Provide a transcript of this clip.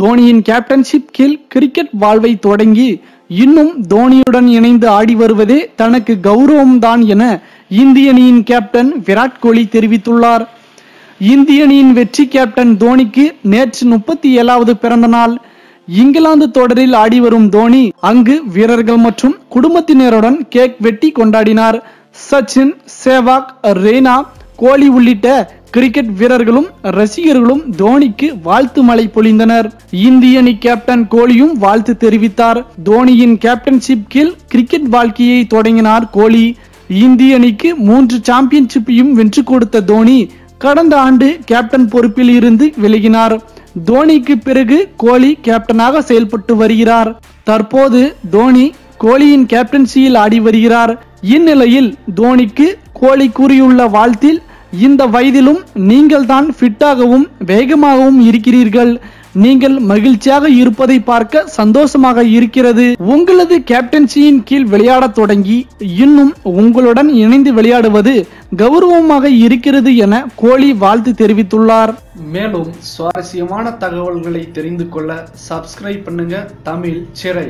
தோனியின் captainship கீழ் cricket வாழ்வை தொடங்கி இன்னும் தோனியுடன் இணைந்து ஆடி வருவதே தனக்கு கௌரவம்தான் என இந்திய அணியின் கேப்டன் விராட் கோலி தெரிவித்துள்ளார். இந்திய அணியின் வெற்றி கேப்டன் தோனிக்கு நேற்று முப்பத்தி ஏழாவது பிறந்த நாள். இங்கிலாந்து தொடரில் ஆடி வரும் தோனி அங்கு வீரர்கள் மற்றும் குடும்பத்தினருடன் கேக் வெட்டி கொண்டாடினார். சச்சின் சேவாக் ரெய்னா கோலி உள்ளிட்ட கிரிக்கெட் வீரர்களும் ரசிகர்களும் தோனிக்கு வாழ்த்து மழை பொழிந்தனர். இந்திய அணி கேப்டன் கோலியும் வாழ்த்து தெரிவித்தார். தோனியின் கேப்டன்ஷிப் கீழ் கிரிக்கெட் வாழ்க்கையை தொடங்கினார் கோலி. இந்திய அணிக்கு மூன்று சாம்பியன்ஷிப்பையும் வென்று கொடுத்த தோனி கடந்த ஆண்டு கேப்டன் பொறுப்பில் இருந்து விலகினார். தோனிக்கு பிறகு கோலி கேப்டனாக செயல்பட்டு வருகிறார். தற்போது தோனி கோலியின் கேப்டன்சியில் ஆடி வருகிறார். இந்நிலையில் தோனிக்கு கோலி கூறியுள்ள வாழ்த்தில் இந்த வயதிலும் நீங்கள் தான் ஃபிட்டாகவும் வேகமாகவும் இருக்கிறீர்கள். நீங்கள் மகிழ்ச்சியாக இருப்பதை பார்க்க சந்தோஷமாக இருக்கிறது. உங்களது கேப்டன்சியின் கீழ் விளையாடத் தொடங்கி இன்னும் உங்களுடன் இணைந்து விளையாடுவது கௌரவமாக இருக்கிறது என கோலி வாழ்த்து தெரிவித்துள்ளார். மேலும் சுவாரஸ்யமான தகவல்களை தெரிந்து கொள்ள சப்ஸ்கிரைப் பண்ணுங்க தமிழ் சிறை.